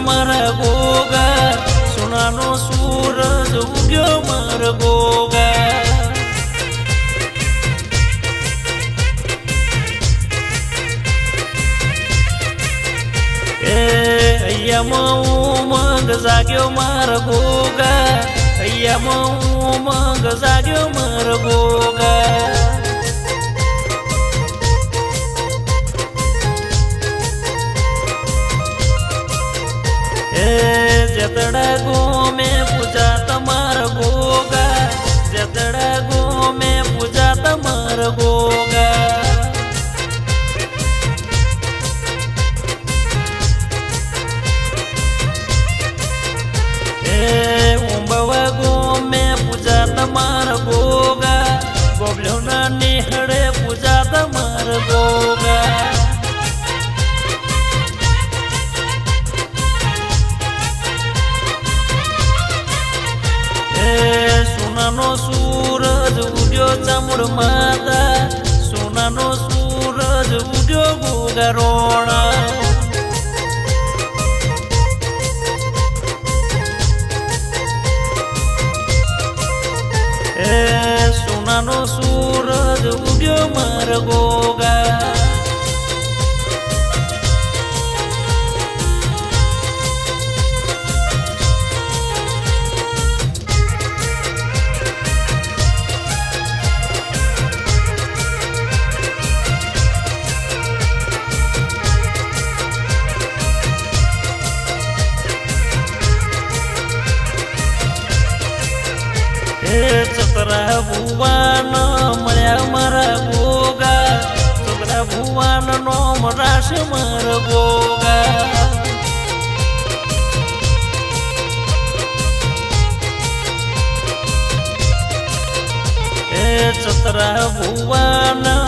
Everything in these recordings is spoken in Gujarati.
મારા ગોગા સોનાનો સૂરજ ઉગ્યો મારા ગોગા એ અહીંયામાં ઉમંગ જાગ્યો માર ગોગા અહીંયામાં ઉમંગ જાગ્યો માર ગોગા સોનાનો સૂરજ ઉગ્યો ચામુડ માતા. સોનાનો સૂરજ ઉગ્યો ગુગરોણા સોનાનો સૂરજ ઉગ્યો માર ગોગા. ભુવાન મળ્યા મારા ભોગા. છોકરા ભુવાન નો મરાશ માર એ ચતરા ભુવાન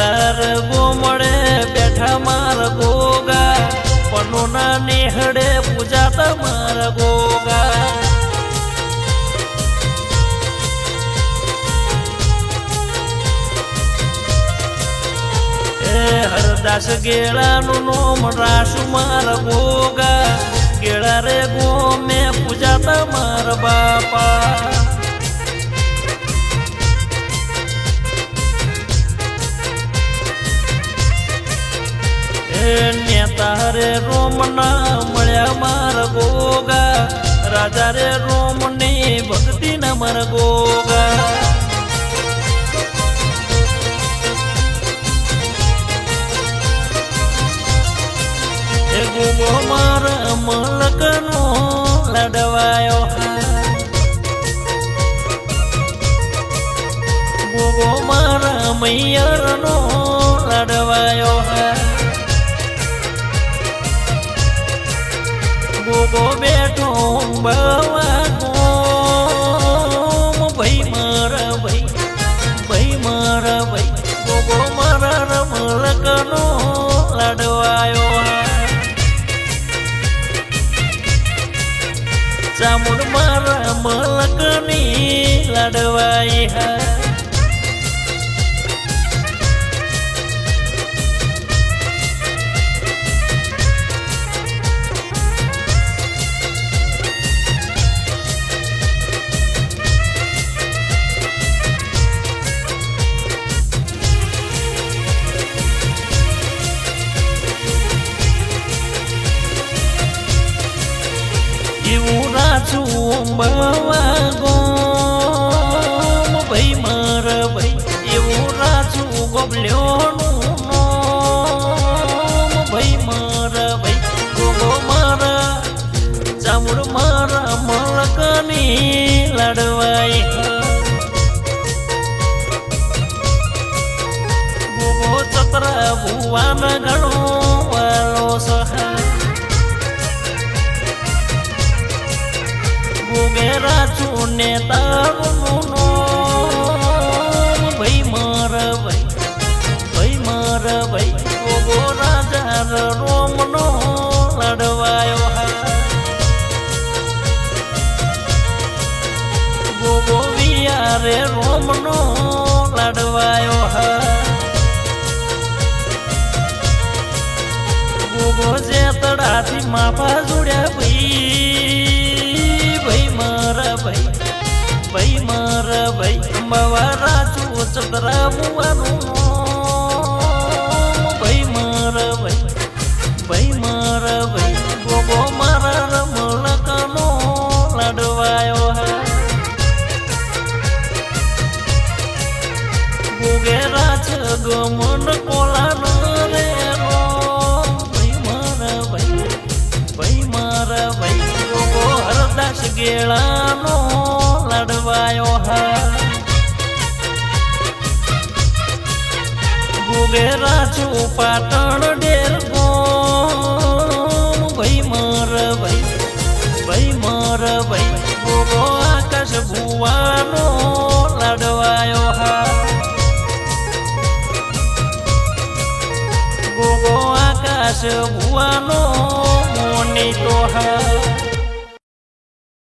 ગેળાર ગોમડે બેઠા માર ગોગા પનોના નેહડે પૂજા તમાર ગોગા હરદાસ ગેળાનું નોમ રાસુ માર ગોગા ગેળા રે ગોમે પૂજા તમાર બાપા. રે રોમના મળ્યા માર ગોગા રાજા રે રોમની ભક્તિ ન મર ગોગા ગુગો મારા મલકનો લડવાયો. ગુગો મારા મૈયરનો લડવાયો. ગુગો બેઠો બવા ગોમ ભાઈ મારા ભાઈ ભાઈ મારા ભાઈ, ગુગો મારા રમલકનો લડવાયો ચામુંડ મારા મલકની લડવાઈ હા. ની લડવાય ભૂવો ચત્ર ભુવાન ઘણું વાલો સહા ભૂગેરા છું ને ગોગો જે માફા જોડ્યા ભાઈ. ભાઈ મારા ભાઈ ભાઈ મારા ભાઈ. અંબાવા રાજુ ચંદ્રા મુવાનું. ભાઈ મારા ભાઈ ભાઈ મારા ભાઈ. ગોગો મારા રમલકનો લડવાયો હા. ગોગેરા રાજ ગમન કોલાનો ગેળાનો લડવાયો હા ગુગેરા છું પાટણ ડેર ભાઈ મર ભાઈ ભાઈ મર ભાઈ ગોગો આકાશ ભુવાનો લડવાયો હા ગોગો આકાશ ભુવાનો મોની તો હા